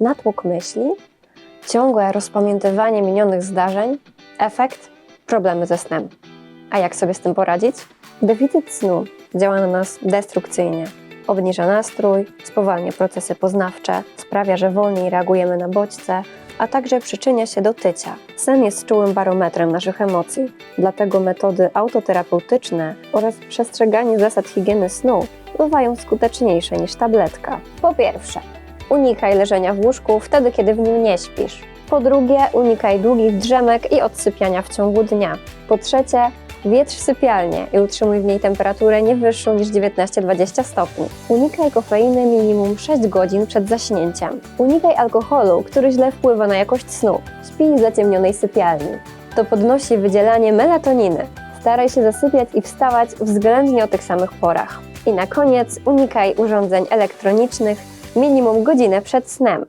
Natłok myśli, ciągłe rozpamiętywanie minionych zdarzeń, efekt problemy ze snem. A jak sobie z tym poradzić? Deficyt snu działa na nas destrukcyjnie. Obniża nastrój, spowalnia procesy poznawcze, sprawia, że wolniej reagujemy na bodźce, a także przyczynia się do tycia. Sen jest czułym barometrem naszych emocji, dlatego metody autoterapeutyczne oraz przestrzeganie zasad higieny snu bywają skuteczniejsze niż tabletka. Po pierwsze, unikaj leżenia w łóżku wtedy, kiedy w nim nie śpisz. Po drugie, unikaj długich drzemek i odsypiania w ciągu dnia. Po trzecie, wietrz sypialnię i utrzymuj w niej temperaturę nie wyższą niż 19-20 stopni. Unikaj kofeiny minimum 6 godzin przed zaśnięciem. Unikaj alkoholu, który źle wpływa na jakość snu. Śpij w zaciemnionej sypialni. To podnosi wydzielanie melatoniny. Staraj się zasypiać i wstawać względnie o tych samych porach. I na koniec unikaj urządzeń elektronicznych minimum godzinę przed snem.